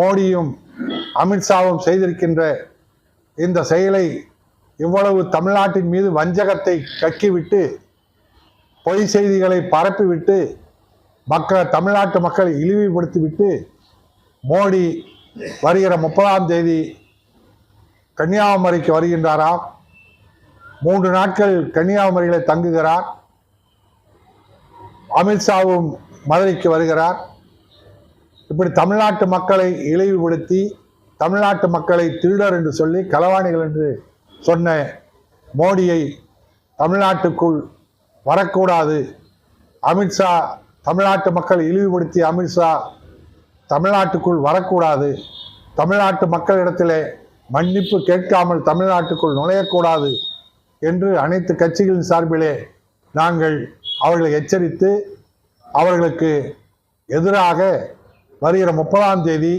மோடியும் அமித்ஷாவும் செய்திருக்கின்ற இந்த செயலை இவ்வளவு தமிழ்நாட்டின் மீது வஞ்சகத்தை கக்கிவிட்டு பொய் செய்திகளை பரப்பிவிட்டு மக்கள் தமிழ்நாட்டு மக்களை இழிவுபடுத்திவிட்டு மோடி வருகிற முப்பதாம் தேதி கன்னியாகுமரிக்கு வருகின்றாராம். மூன்று நாட்கள் கன்னியாகுமரியில் தங்குகிறார். அமித்ஷாவும் மதுரைக்கு வருகிறார். இப்படி தமிழ்நாட்டு மக்களை இழிவுபடுத்தி தமிழ்நாட்டு மக்களை திருடர் என்று சொல்லி களவாணிகள் என்று சொன்ன மோடியை தமிழ்நாட்டுக்குள் வரக்கூடாது. அமித்ஷா தமிழ்நாட்டு மக்களை இழிவுபடுத்தி அமித்ஷா தமிழ்நாட்டுக்குள் வரக்கூடாது. தமிழ்நாட்டு மக்களிடத்திலே மன்னிப்பு கேட்காமல் தமிழ்நாட்டுக்குள் நுழையக்கூடாது என்று அனைத்து கட்சிகளின் சார்பிலே நாங்கள் அவர்களை எச்சரித்து அவர்களுக்கு எதிராக வருகிற முப்பதாம் தேதி